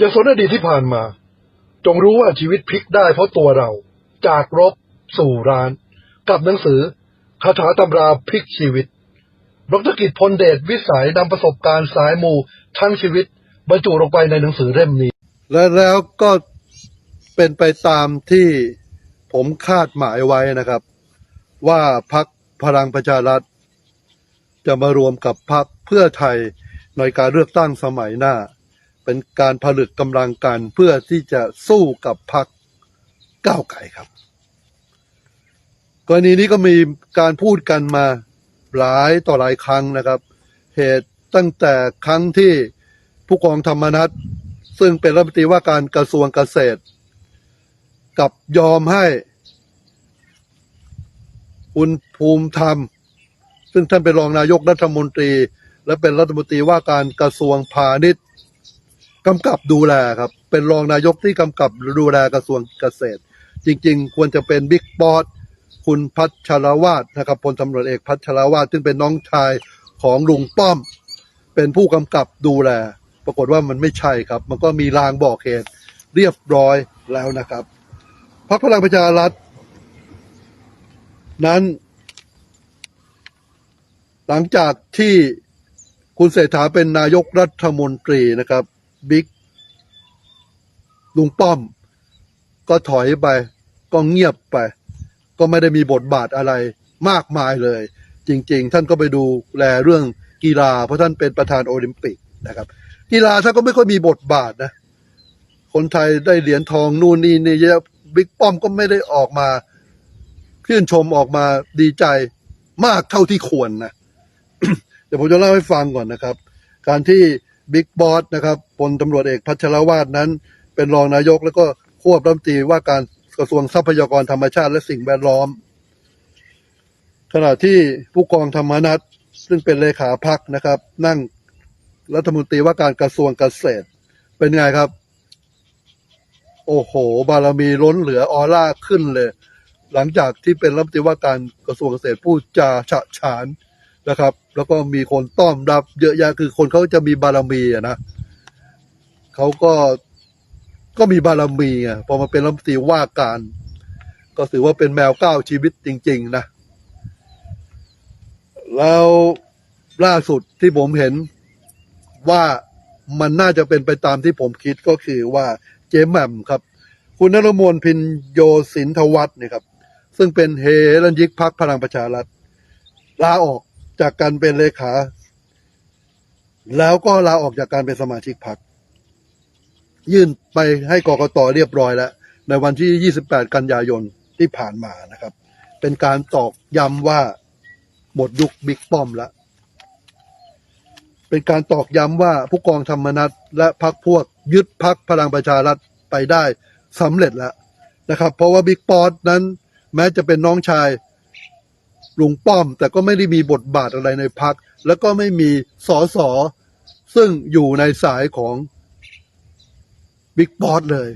อย่าสนอดีตที่ผ่านมา จงรู้ว่าชีวิตพลิกได้เพราะตัวเรา จากรบ สู่ร้าน กับหนังสือคาถาตำราพลิกชีวิตดรกิจพลเดชวิสัยนำประสบการณ์สายมูทั้งชีวิต บรรจุลงไปในหนังสือเล่มนี้ และแล้วก็เป็นไปตามที่ผมคาดหมายไว้นะครับ ว่าพักพลังประชารัฐ จะมารวมกับพักเพื่อไทยในการเลือกตั้งสมัยหน้า เป็นการผลึกกำลังกันเพื่อที่จะสู้กับพักก้าวไก่ครับ กรณีนี้ก็มีการพูดกันมาหลายต่อหลายครั้งนะครับ เหตุตั้งแต่ครั้งที่ผู้กองธรรมนัฐซึ่งเป็นรัฐมนตรีว่าการกระทรวงเกษตร กับยอมให้คุณภูมิธรรม ซึ่งท่านเป็นรองนายกรัฐมนตรี และเป็นรัฐมนตรีว่าการกระทรวงพาณิชย์ กำกับดูแลครับ เป็นรองนายกที่กำกับดูแลกระทรวงเกษตร จริง ๆ ควรจะเป็นบิ๊กบอสคุณพัชรวาดนะครับพลตำรวจเอกพัชรวาดซึ่งเป็นน้องชายของลุงป้อม เป็นผู้กำกับดูแล ปรากฏว่ามันไม่ใช่ครับ มันก็มีรางบอกเหตุเรียบร้อยแล้วนะครับพรรคพลังประชารัฐนั้น หลังจากที่คุณเศรษฐาเป็นนายกรัฐมนตรีนะครับ บิ๊กลุงป้อม ก็ถอยไป ก็เงียบไป ก็ไม่ได้มีบทบาทอะไรมากมายเลย จริง ๆ ท่านก็ไปดูแลเรื่องกีฬา เพราะท่านเป็นประธานโอลิมปิกนะครับ กีฬาท่านก็ไม่ค่อยมีบทบาทนะ คนไทยได้เหรียญทองนู่นนี่นี่เยอะบิ๊กป้อมก็ไม่ได้ออกมาชื่นชมออกมาดีใจมากเท่าที่ควรนะเดี๋ยวผมจะเล่าให้ฟังก่อนนะครับ การที่ บิ๊กบอสนะครับพลตำรวจเอกพัชรวาดนั้น เป็นรองนายกแล้วก็ควบรัฐมนตรีว่าการกระทรวงทรัพยากรธรรมชาติและสิ่งแวดล้อม ขณะที่ผู้กองธรรมนัฐซึ่งเป็นเลขาพักนะครับ นั่งรัฐมนตรีว่าการกระทรวงเกษตร เป็นไงครับ โอ้โห บารมีล้นเหลือออร่าขึ้นเลย หลังจากที่เป็นรัฐมนตรีว่าการกระทรวงเกษตรพูดจาฉะฉาน นะครับ แล้วก็มีคนต้อนรับ เยอะแยะคือคนเขาจะมีบารมีอะนะเขาก็ก็มีบารมีอะพอมาเป็นรัฐมนตรีว่าการ ก็ถือว่าเป็นแมวก้าวชีวิตจริง ๆ นะ แล้วล่าสุดที่ผมเห็นว่ามันน่าจะเป็นไปตามที่ผมคิดก็คือว่าเจ๊แหม่มครับ คุณนรมนพินโยสินทวัฒน์เนี่ยครับ ซึ่งเป็นเฮรัญยิกพักพลังประชารัฐลาออก จากการเป็นเลขา แล้วก็ลาออกจากการเป็นสมาชิกพักยื่นไปให้กกตเรียบร้อยแล้ว ในวันที่ 28 กันยายนที่ผ่านมานะครับ เป็นการตอกย้ำว่าหมดยุคบิ๊กป้อมแล้วเป็นการตอกย้ำว่าผู้กองธรรมนัฐและพรรคพวกยึดพักพลังประชารัฐไปได้สำเร็จแล้วนะครับ เพราะว่าบิ๊กป๊อตนั้น แม้จะเป็นน้องชาย ลุงป้อม แต่ก็ไม่ได้มีบทบาทอะไรในพัก แล้วก็ไม่มีสอสอซึ่งอยู่ในสายของบิ๊กป๊อตเลย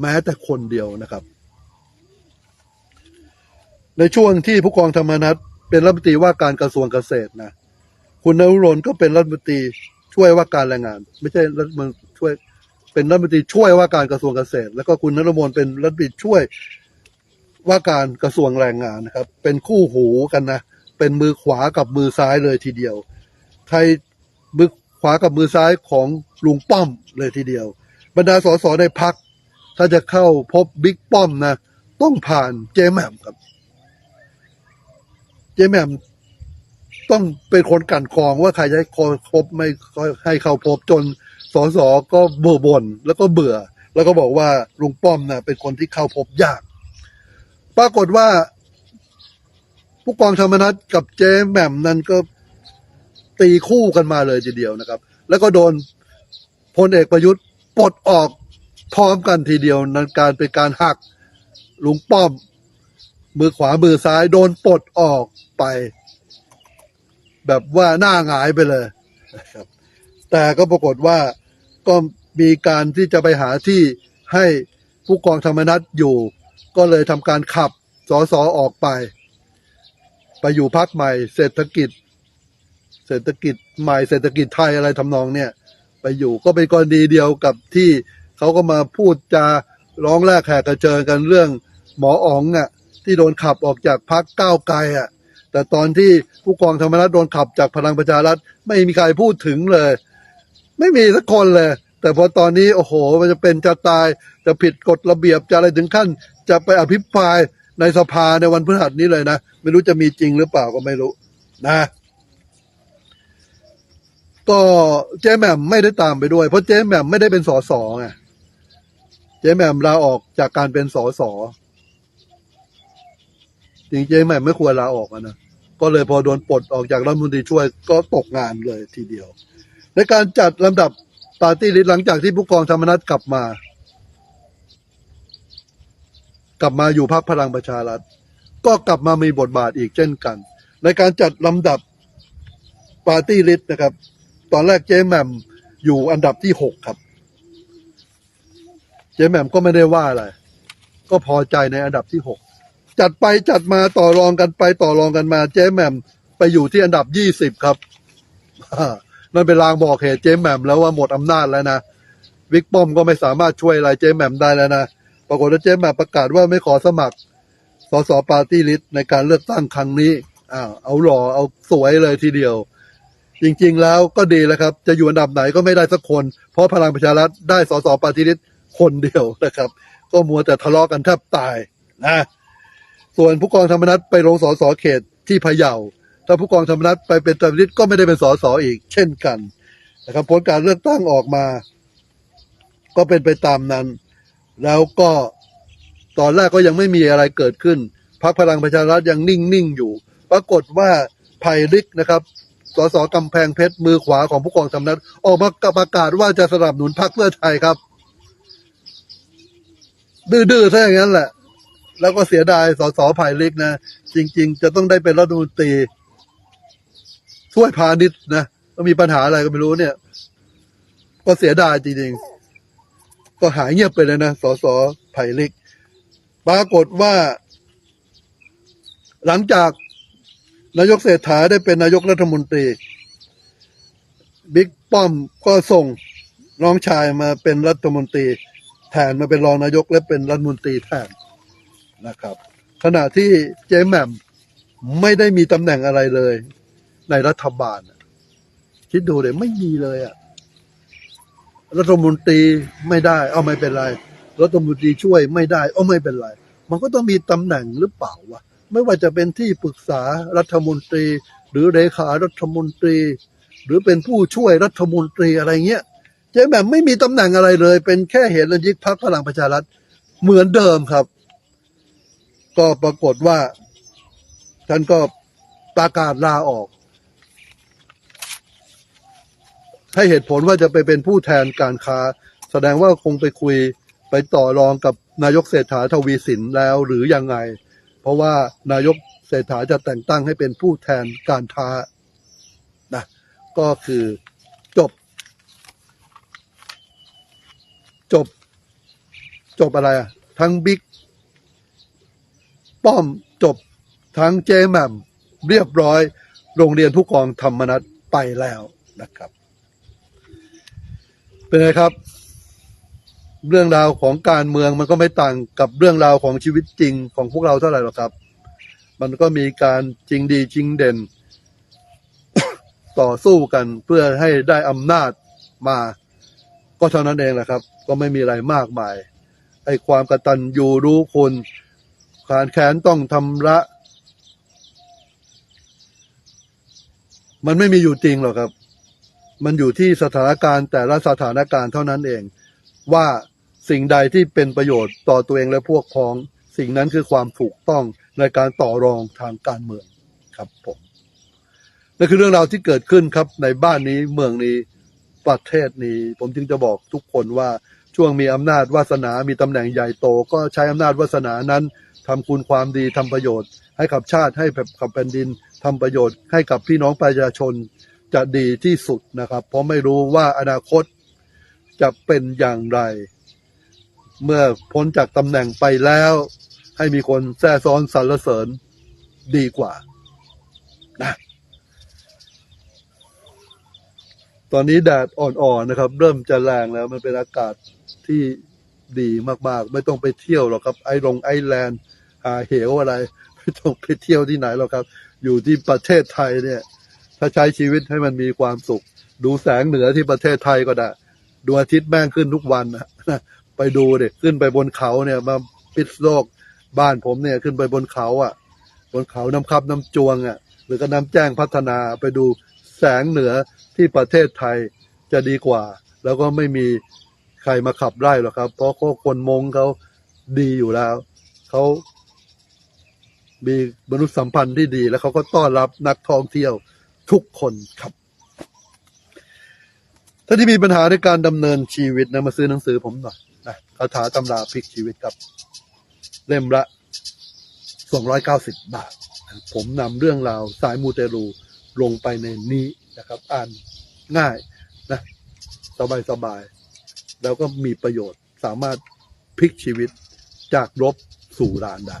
แม้แต่คนเดียวนะครับ ในช่วงที่ผู้กองธรรมนัฐเป็นรัฐมนตรีว่าการกระทรวงเกษตรนะคุณนรุรนก็เป็นรัฐมนตรีช่วยว่าการแรงงาน ไม่ใช่รัฐมนตรีช่วยเป็นรัฐมนตรีช่วยว่าการกระทรวงเกษตร แล้วก็คุณนรมนเป็นรัฐมนตรีช่วย ว่าการกระทรวงแรงงานนะครับ เป็นคู่หูกันนะ เป็นมือขวากับมือซ้ายเลยทีเดียว ใครมือขวากับมือซ้ายของลุงป้อมเลยทีเดียว บรรดาสสในพัก ถ้าจะเข้าพบบิ๊กป้อมนะ ต้องผ่านเจแหม่มครับ เจแหม่มต้องเป็นคนกันกรองว่าใครจะให้คบไม่ให้เข้าพบจนสสก็เบื่อบ่นแล้วก็เบื่อ แล้วก็บอกว่าลุงป้อมนะเป็นคนที่เข้าพบยาก ปรากฏว่า ผู้กองธรรมนัฐกับเจ๊แหม่มนั้นก็ตีคู่กันมาเลยทีเดียวนะครับ แล้วก็โดนพลเอกประยุทธ์ปลดออกพร้อมกันทีเดียวนั้นการเป็นการหักลุงป้อม มือขวามือซ้ายโดนปลดออกไป แบบว่าหน้าหงายไปเลยนะครับ แต่ก็ปรากฏว่าก็มีการที่จะไปหาที่ให้ผู้กองธรรมนัฐอยู่ ก็เลยทำการขับสอสอออกไป ไปอยู่พักใหม่ เศรษฐกิจ เศรษฐกิจใหม่เศรษฐกิจไทยอะไรทำนองเนี่ยไปอยู่ก็เป็นกรณีเดียวกับที่เขาก็มาพูดจาร้องแรกแขกกระเจิงกันเรื่องหมออ๋องอะที่โดนขับออกจากพักก้าวไกลอะแต่ตอนที่ผู้กองธรรมนัฐโดนขับจากพลังประชารัฐไม่มีใครพูดถึงเลย ไม่มีสักคนเลย แต่พอตอนนี้โอ้โห มันจะเป็นจะตายจะผิดกฎระเบียบจะอะไรถึงขั้น จะไปอภิปรายในสภาในวันพฤหัสนี้เลยนะ ไม่รู้จะมีจริงหรือเปล่าก็ไม่รู้นะ ก็เจ๊แหม่มไม่ได้ตามไปด้วย เพราะเจ๊แหม่มไม่ได้เป็นสสไงเจ๊แหม่มลาออกจากการเป็นสสจริงเจ๊แหม่มไม่ควรลาออกอนะก็เลยพอโดนปลดออกจากรัฐมนตรีช่วยก็ตกงานเลยทีเดียว ในการจัดลำดับปาร์ตี้ลิสต์หลังจากที่ผู้กองธรรมนัฐกลับมา กลับมาอยู่พรรคพลังประชารัฐ ก็กลับมามีบทบาทอีกเช่นกัน ในการจัดลำดับปาร์ตี้ลิสต์นะครับ ตอนแรกเจ๊แหม่มอยู่อันดับที่หกครับ เจ๊แหม่มก็ไม่ได้ว่าอะไร ก็พอใจในอันดับที่หกจัดไปจัดมาต่อรองกันไปต่อรองกันมา เจ๊แหม่มไปอยู่ที่อันดับยี่สิบครับนั่นเป็นลางบอกเหตุเจ๊แหม่มแล้วว่าหมดอำนาจแล้วนะวิกป้อมก็ไม่สามารถช่วยอะไรเจ๊แหม่มได้แล้วนะ ปรากฏว่าเจ๊แหม่มประกาศว่าไม่ขอสมัครสสปาร์ตี้ลิสต์ในการเลือกตั้งครั้งนี้อ้าวเอาหล่อเอาสวยเลยทีเดียว จริงๆแล้วก็ดีแล้วครับ จะอยู่อันดับไหนก็ไม่ได้สักคน เพราะพลังประชารัฐได้สสปาร์ตี้ลิสต์คนเดียวนะครับ ก็มัวแต่ทะเลาะกันแทบตายนะส่วนผู้กองธรรมนัฐไปลงสสเขตที่พะเยาถ้าผู้กองธรรมนัฐไปเป็นตำริษก็ไม่ได้เป็นสสอีก เช่นกันนะครับผลการเลือกตั้งออกมา ก็เป็นไปตามนั้น แล้วก็ตอนแรกก็ยังไม่มีอะไรเกิดขึ้นพรรคพลังประชารัฐยังนิ่งๆอยู่ ปรากฏว่าไผ่ลิกนะครับสสกำแพงเพชรมือขวาของผู้กองธรรมนัฐออกมาประกาศว่าจะสนับสนุนพรรคเพื่อไทยครับ ดื้อๆซะอย่างนั้นแหละ แล้วก็เสียดายสสไผ่ลิกนะ จริง ๆ จะต้องได้เป็นรัฐมนตรีช่วยพาณิชย์นะมีปัญหาอะไรก็ไม่รู้เนี่ย ก็เสียดายจริงๆ ก็หายเงียบไปเลยนะสสไผ่ลิก ปรากฏว่า หลังจากนายกเศรษฐาได้เป็นนายกรัฐมนตรี บิ๊กป้อมก็ส่งน้องชายมาเป็นรัฐมนตรี แทนมาเป็นรองนายกและเป็นรัฐมนตรีแทนนะครับ ขณะที่เจ๊แหม่มไม่ได้มีตำแหน่งอะไรเลย ในรัฐบาล คิดดูเลยไม่มีเลยอะ รัฐมนตรีไม่ได้ เอาไม่เป็นไร รัฐมนตรีช่วยไม่ได้ เอาไม่เป็นไร มันก็ต้องมีตำแหน่งหรือเปล่าวะไม่ว่าจะเป็นที่ปรึกษารัฐมนตรี หรือเลขารัฐมนตรี หรือเป็นผู้ช่วยรัฐมนตรีอะไรเงี้ยเจ๊แหม่มไม่มีตำแหน่งอะไรเลย เป็นแค่เหตุระยิกพักพลังประชารัฐเหมือนเดิมครับ ก็ปรากฏว่าท่านก็ประกาศลาออก ให้เหตุผลว่าจะไปเป็นผู้แทนการค้า แสดงว่าคงไปคุยไปต่อรองกับนายกเศรษฐาทวีสินแล้วหรือยังไง เพราะว่านายกเศรษฐาจะแต่งตั้งให้เป็นผู้แทนการค้านะก็คือจบ จบ จบอะไรอะทั้งบิ๊กป้อมจบทั้งเจแมมเรียบร้อย โรงเรียนผู้กองธรรมนัฐไปแล้วนะครับ เป็นไงครับ เรื่องราวของการเมืองมันก็ไม่ต่างกับเรื่องราวของชีวิตจริงของพวกเราเท่าไหร่หรอกครับ มันก็มีการจริงดีจริงเด่น ต่อสู้กันเพื่อให้ได้อำนาจมา ก็เท่านั้นเองแหละครับ ก็ไม่มีอะไรมากมายไอ้ความกระตัญญูรู้คุณขานแค้นต้องทำละ มันไม่มีอยู่จริงหรอกครับ มันอยู่ที่สถานการณ์แต่ละสถานการณ์เท่านั้นเอง ว่าสิ่งใดที่เป็นประโยชน์ต่อตัวเองและพวกพ้อง สิ่งนั้นคือความถูกต้องในการต่อรองทางการเมืองครับผมนั่นคือเรื่องราวที่เกิดขึ้นครับในบ้านนี้เมืองนี้ประเทศนี้ ผมจึงจะบอกทุกคนว่าช่วงมีอำนาจวาสนามีตำแหน่งใหญ่โต ก็ใช้อำนาจวาสนานั้นทำคุณความดีทำประโยชน์ ให้กับชาติให้กับแผ่นดินทำประโยชน์ให้กับพี่น้องประชาชน จะดีที่สุดนะครับ เพราะไม่รู้ว่าอนาคตจะเป็นอย่างไร เมื่อพ้นจากตำแหน่งไปแล้ว ให้มีคนแซ่ซ้อนสรรเสริญดีกว่านะตอนนี้แดดอ่อนๆนะครับ เริ่มจะแรงแล้วมันเป็นอากาศที่ดีมากๆ ไม่ต้องไปเที่ยวหรอกครับ ไอลงไอแลนด์หาเหวอะไร ไม่ต้องไปเที่ยวที่ไหนหรอกครับ อยู่ที่ประเทศไทยเนี่ย ถ้าใช้ชีวิตให้มันมีความสุข ดูแสงเหนือที่ประเทศไทยก็ได้ดวงอาทิตย์แม่งขึ้นทุกวันนะไปดูเด็กขึ้นไปบนเขาเนี่ยมาปิดโลกบ้านผมเนี่ยขึ้นไปบนเขาอะ บนเขาน้ำคับน้ำจวงอะ หรือก็น้ำแจ้งพัฒนาไปดูแสงเหนือที่ประเทศไทยจะดีกว่า แล้วก็ไม่มีใครมาขับไล่หรอกครับ เพราะคนมงเขาดีอยู่แล้วเขามีมนุษยสัมพันธ์ที่ดี แล้วเขาก็ต้อนรับนักท่องเที่ยว ทุกคนครับ ถ้าที่มีปัญหาในการดำเนินชีวิตนะมาซื้อหนังสือผมหน่อยนะคาถาตำราพลิกชีวิตครับ เล่มละสองร้อยเก้าสิบบาท ผมนำเรื่องราวสายมูเตรูลงไปในนี้นะครับ อ่านง่ายนะสบายสบาย แล้วก็มีประโยชน์สามารถพลิกชีวิตจากลบสู่รานได้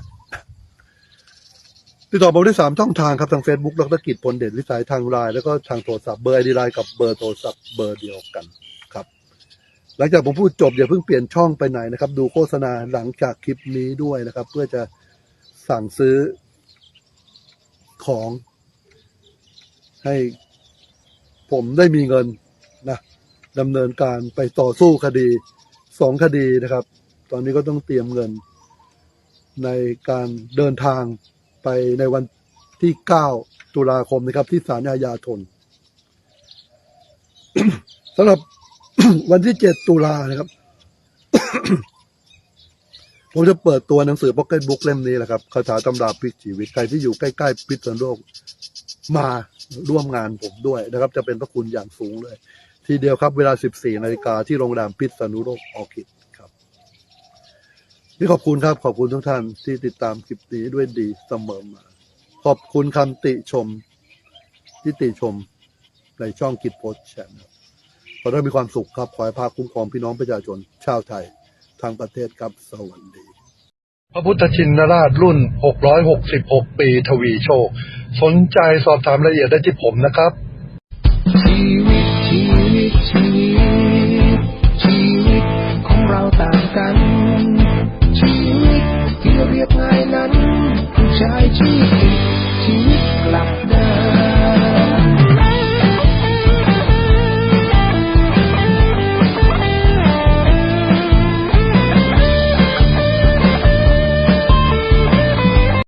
ติดต่อผมได้สามช่องทางครับ ทาง Facebook ดรกิจพลเด่นวิสัยทางไลน์แล้วก็ทางโทรศัพท์เบอร์ไอดีไลน์กับเบอร์โทรศัพท์เบอร์เดียวกันครับ หลังจากผมพูดจบอย่าเพิ่งเปลี่ยนช่องไปไหนนะครับ ดูโฆษณาหลังจากคลิปนี้ด้วยนะครับ เพื่อจะสั่งซื้อของ ให้ผมได้มีเงินนะดำเนินการไปต่อสู้คดีสองคดีนะครับ ตอนนี้ก็ต้องเตรียมเงินในการเดินทาง ไปในวันที่ 9 ตุลาคมนะครับ ที่ศาลอาญาธนสำหรับวันที่ 7 ตุลานะครับ ผมจะเปิดตัวหนังสือ Pocket Book เล่มนี้แหละครับคาถาตำราพลิกชีวิต ใครที่อยู่ใกล้ๆพิษณุโลกมาร่วมงานผมด้วยนะครับ จะเป็นพระคุณอย่างสูงเลย ทีเดียวครับเวลา 14นาฬิกาที่โรงแรมพิษณุโลกออคิดค นี่ขอบคุณครับ ขอบคุณทุกท่านที่ติดตามคลิปนี้ด้วยดีเสมอมา ขอบคุณคำติชม ที่ติชมในช่องกิจโพสแชนขอให้มีความสุขครับ ขอให้ภาคคุ้มครองพี่น้องประชาชน ชาวไทยทางประเทศครับ สวัสดี พระพุทธชินราชรุ่น 666 ปี ทวีโชค สนใจสอบถามรายละเอียดได้ที่ผมนะครับ